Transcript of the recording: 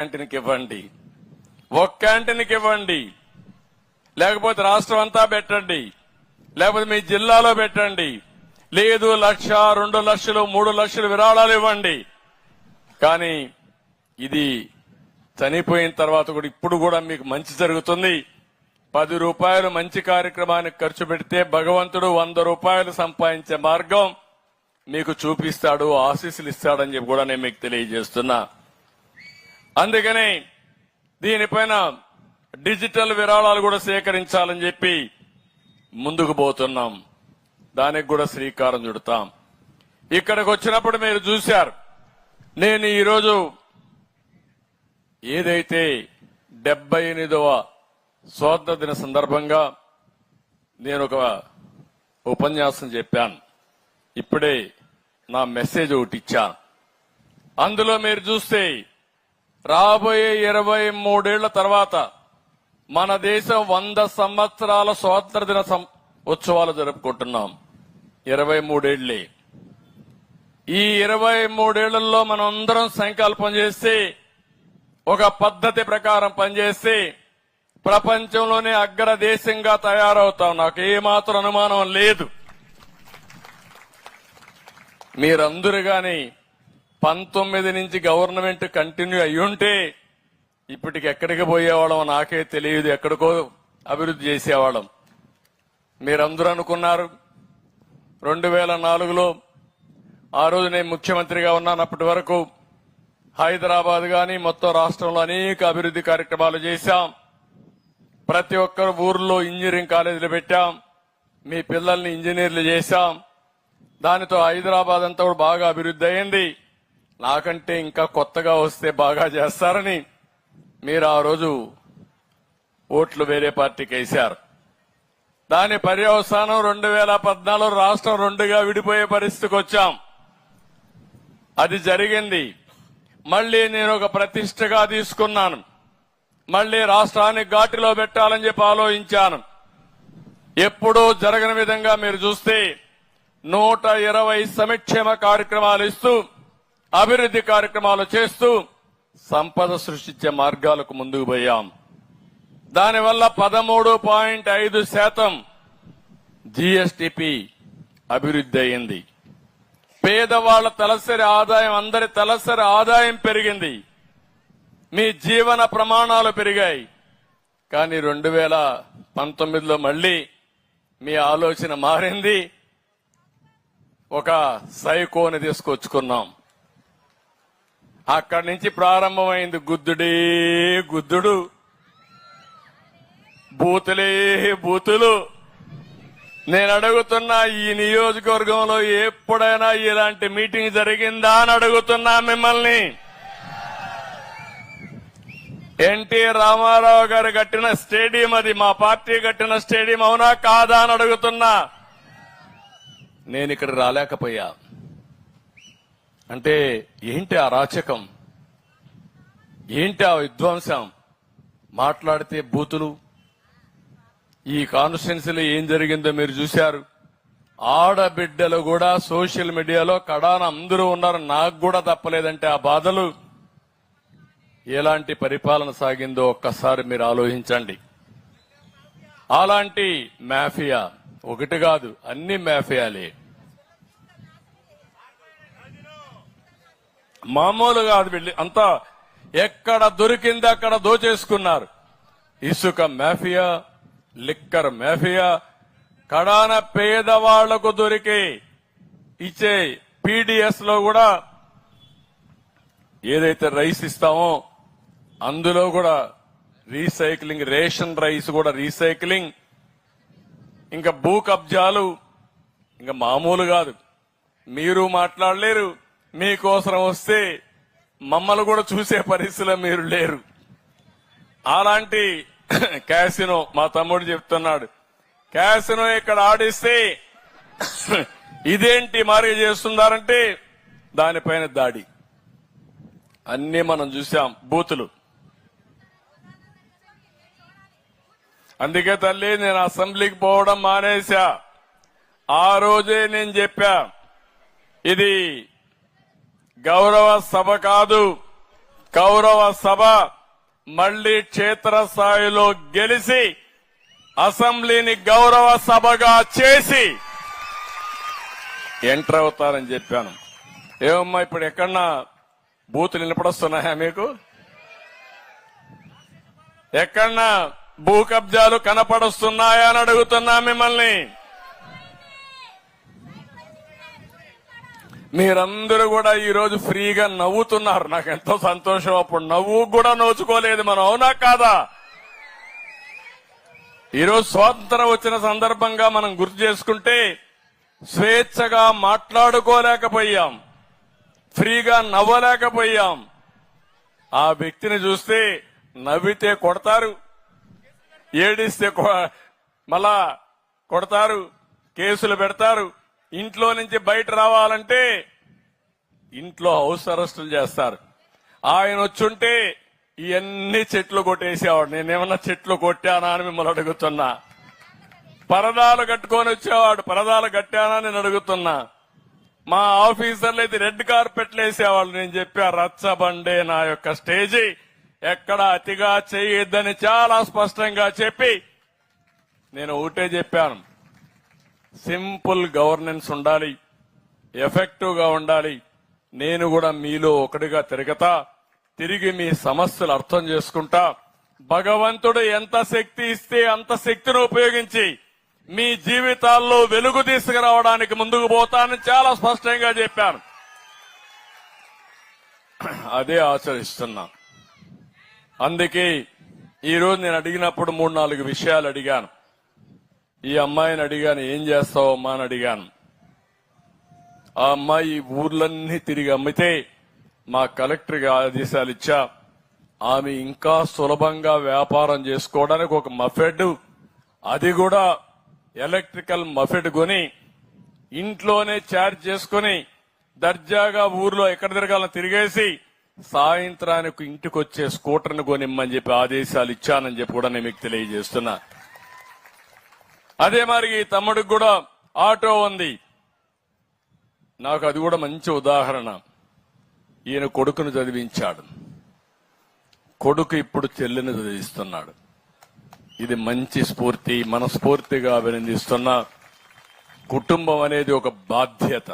క్యాంటీన్కి ఇవ్వండి ఒక క్యాంటీన్కి ఇవ్వండి లేకపోతే రాష్ట్రం అంతా పెట్టండి. లేకపోతే మీ జిల్లాలో పెట్టండి. లేదు లక్ష రెండు లక్షలు మూడు లక్షలు విరాళాలు ఇవ్వండి. కానీ ఇది చనిపోయిన తర్వాత కూడా ఇప్పుడు కూడా మీకు మంచి జరుగుతుంది. పది రూపాయలు మంచి కార్యక్రమానికి ఖర్చు పెడితే భగవంతుడు వంద రూపాయలు సంపాదించే మార్గం మీకు చూపిస్తాడు ఆశీస్సులు ఇస్తాడని చెప్పి కూడా నేను మీకు తెలియజేస్తున్నా. అందుకని దీనిపైన డిజిటల్ విరాళాలు కూడా సేకరించాలని చెప్పి ముందుకు పోతున్నాం. దానికి కూడా శ్రీకారం చుడతాం. ఇక్కడికి వచ్చినప్పుడు మీరు చూశారు. నేను ఈరోజు ఏదైతే డెబ్బై ఎనిమిదవ స్వాతంత్ర దిన సందర్భంగా నేను ఒక ఉపన్యాసం చెప్పాను. ఇప్పుడే నా మెసేజ్ ఒకటి ఇచ్చాను. అందులో మీరు చూస్తే రాబోయే ఇరవై మూడేళ్ళ తర్వాత మన దేశం వంద సంవత్సరాల స్వాతంత్ర దిన సం- ఉత్సవాలు జరుపుకుంటున్నాం. ఇరవై మూడేళ్ళే. ఈ ఇరవై మూడేళ్ళలో మనం అందరం సంకల్పం చేస్తే ఒక పద్ధతి ప్రకారం పనిచేస్తే ప్రపంచంలోనే అగ్ర దేశంగా తయారవుతాం. నాకు ఏమాత్రం అనుమానం లేదు. మీరందరూ కానీ పంతొమ్మిది నుంచి గవర్నమెంట్ కంటిన్యూ అయ్యుంటే ఇప్పటికి ఎక్కడికి పోయేవాళ్ళం నాకే తెలియదు ఎక్కడికో అభివృద్ధి చేసేవాళ్ళం. మీరందరూ అనుకున్నారు రెండు వేల నాలుగులో ఆ రోజు నేను ముఖ్యమంత్రిగా ఉన్నాను అప్పటి వరకు హైదరాబాద్ కానీ మొత్తం రాష్ట్రంలో అనేక అభివృద్ధి కార్యక్రమాలు చేశాం. ప్రతి ఒక్కరు ఊర్లో ఇంజనీరింగ్ కాలేజీలు పెట్టాం మీ పిల్లల్ని ఇంజనీర్లు చేశాం. దానితో హైదరాబాద్ అంతా కూడా బాగా అభివృద్ధి అయింది. నాకంటే ఇంకా కొత్తగా వస్తే బాగా చేస్తారని మీరు ఆ రోజు ఓట్లు వేరే పార్టీకి వేశారు. దాని పర్యవసానం రెండు వేల పద్నాలుగు రాష్ట్రం రెండుగా విడిపోయే పరిస్థితికి వచ్చాం. అది జరిగింది. మళ్ళీ నేను ఒక ప్రతిష్టగా తీసుకున్నాను. మళ్ళీ రాష్ట్రాన్ని ఘాటిలో పెట్టాలని చెప్పి ఆలోచించాను. ఎప్పుడూ జరగని విధంగా మీరు చూస్తే నూట ఇరవై సంక్షేమ కార్యక్రమాలు ఇస్తూ అభివృద్ధి కార్యక్రమాలు చేస్తూ సంపద సృష్టించే మార్గాలకు ముందుకు పోయాం. దానివల్ల పదమూడు పాయింట్ ఐదు శాతం జిఎస్టిపి అభివృద్ధి అయింది. పేదవాళ్ళ తలసరి ఆదాయం అందరి తలసరి ఆదాయం పెరిగింది. మీ జీవన ప్రమాణాలు పెరిగాయి. కానీ రెండు వేల పంతొమ్మిదిలో మళ్ళీ మీ ఆలోచన మారింది. ఒక సైకోని తీసుకొచ్చుకున్నాం. అక్కడి నుంచి ప్రారంభమైంది గుద్దుడే గుద్దుడు. బూతులే బూతులు. నేను అడుగుతున్నా ఈ నియోజకవర్గంలో ఎప్పుడైనా ఇలాంటి మీటింగ్ జరిగిందా అని అడుగుతున్నా మిమ్మల్ని. ఎన్టీ రామారావు గారు కట్టిన స్టేడియం అది మా పార్టీ కట్టిన స్టేడియం అవునా కాదా అని అడుగుతున్నా. నేను ఇక్కడ రాలేకపోయా. అంటే ఏంటి ఆ రాచకం? ఏంటి ఆ విధ్వంసం? మాట్లాడితే బూతులు. ఈ కాన్స్టిట్యున్సీలో ఏం జరిగిందో మీరు చూశారు. ఆడబిడ్డలు కూడా సోషల్ మీడియాలో కడాన అందరూ ఉన్నారు. నాకు కూడా తప్పలేదంటే ఆ బాధలు. ఎలాంటి పరిపాలన సాగిందో ఒక్కసారి మీరు ఆలోచించండి. అలాంటి మాఫియా ఒకటి కాదు అన్ని మాఫియాలే. మామూలు కాదు వెళ్ళి. అంతా ఎక్కడ దొరికింది అక్కడ దోచేసుకున్నారు. ఇసుక మాఫియా లిక్కర్ మాఫియా కడాన పేదవాళ్ళకు దొరికే ఇచ్చే పీడిఎస్లో కూడా ఏదైతే రైస్ ఇస్తామో అందులో కూడా రీసైక్లింగ్ రేషన్ రైస్ కూడా రీసైక్లింగ్. ఇంకా భూ కబ్జాలు ఇంకా మామూలు కాదు. మీరు మాట్లాడలేరు. మీకోసం వస్తే మమ్మల్ని కూడా చూసే పరిస్థితిలో మీరు లేరు. అలాంటి క్యాసినో మా తమ్ముడు చెప్తున్నాడు. క్యాసినో ఇక్కడ ఆడిస్తే ఇదేంటి మరి చేస్తున్నారంటే దానిపైన దాడి. అన్ని మనం చూసాం బూతులు. అందుకే తల్లి నేను అసెంబ్లీకి పోవడం మానేశా. ఆ రోజే నేను చెప్పా ఇది గౌరవ సభ కాదు. కౌరవ సభ మళ్ళీ క్షేత్రస్థాయిలో గెలిచి అసెంబ్లీని గౌరవ సభగా చేసి ఎంటర్ అవుతారని చెప్పాను. ఏమమ్మా ఇప్పుడు ఎక్కడన్నా బూతులు నిలబడొస్తున్నాయా మీకు? ఎక్కడన్నా భూ కబ్జాలు కనపడుస్తున్నాయా అని అడుగుతున్నా మిమ్మల్ని. మీరందరూ కూడా ఈరోజు ఫ్రీగా నవ్వుతున్నారు. నాకు ఎంతో సంతోషం. అప్పుడు నవ్వు కూడా నోచుకోలేదు మనం. అవునా కాదా? ఈరోజు స్వాతంత్రం వచ్చిన సందర్భంగా మనం గుర్తు చేసుకుంటే స్వేచ్ఛగా మాట్లాడుకోలేకపోయాం. ఫ్రీగా నవ్వలేకపోయాం. ఆ వ్యక్తిని చూస్తే నవ్వితే కొడతారు. ఏడిస్తే కొ- మళ్ళా కొడతారు. కేసులు పెడతారు. ఇంట్లో నుంచి బయట రావాలంటే ఇంట్లో హౌస్ అరెస్టులు చేస్తారు. ఆయన వచ్చుంటే ఇవన్నీ చెట్లు కొట్టేసేవాడు. నేనేమన్నా చెట్లు కొట్టానా అని మిమ్మల్ని అడుగుతున్నా. పరదాలు కట్టుకొని వచ్చేవాడు. పరదాలు కట్టానా నేను అడుగుతున్నా. మా ఆఫీసర్లు అయితే రెడ్ కార్పెట్లు వేసేవాళ్ళు. నేను చెప్పా రచ్చబండే నా యొక్క స్టేజీ. ఎక్కడ అతిగా చేయొద్దని చాలా స్పష్టంగా చెప్పి నేను ఒకటే చెప్పాను. సింపుల్ గవర్నెన్స్ ఉండాలి ఎఫెక్టివ్గా ఉండాలి. నేను కూడా మీలో ఒకటిగా తిరగతా తిరిగి మీ సమస్యలు అర్థం చేసుకుంటా. భగవంతుడు ఎంత శక్తి ఇస్తే అంత శక్తిని ఉపయోగించి మీ జీవితాల్లో వెలుగు తీసుకురావడానికి ముందుకు పోతానని చాలా స్పష్టంగా చెప్పాను. అదే ఆచరిస్తున్నా. అందుకే ఈరోజు నేను అడిగినప్పుడు మూడు నాలుగు విషయాలు అడిగాను. ఈ అమ్మాయిని అడిగాను ఏం చేస్తావు అమ్మా? అని అడిగాను. ఆ అమ్మాయి ఈ ఊర్లన్నీ తిరిగి అమ్మితే మా కలెక్టర్గా ఆదేశాలు ఇచ్చా. ఆమె ఇంకా సులభంగా వ్యాపారం చేసుకోవడానికి ఒక మఫెడ్ అది కూడా ఎలక్ట్రికల్ మఫెడ్ కొని ఇంట్లోనే చార్జ్ చేసుకుని దర్జాగా ఊర్లో ఎక్కడ తిరగాలని తిరిగేసి సాయంత్రానికి ఇంటికి వచ్చే స్కూటర్ను కొనిమ్మని చెప్పి ఆదేశాలు ఇచ్చానని చెప్పి కూడా నేను మీకు తెలియజేస్తున్నా. అదే మరి ఈ తమ్ముడికి కూడా ఆటో ఉంది. నాకు అది కూడా మంచి ఉదాహరణ. ఈయన కొడుకును చదివించాడు. కొడుకు ఇప్పుడు చెల్లిని చదివిస్తున్నాడు. ఇది మంచి స్ఫూర్తి మనస్ఫూర్తిగా అభినందిస్తున్నా కుటుంబం అనేది ఒక బాధ్యత.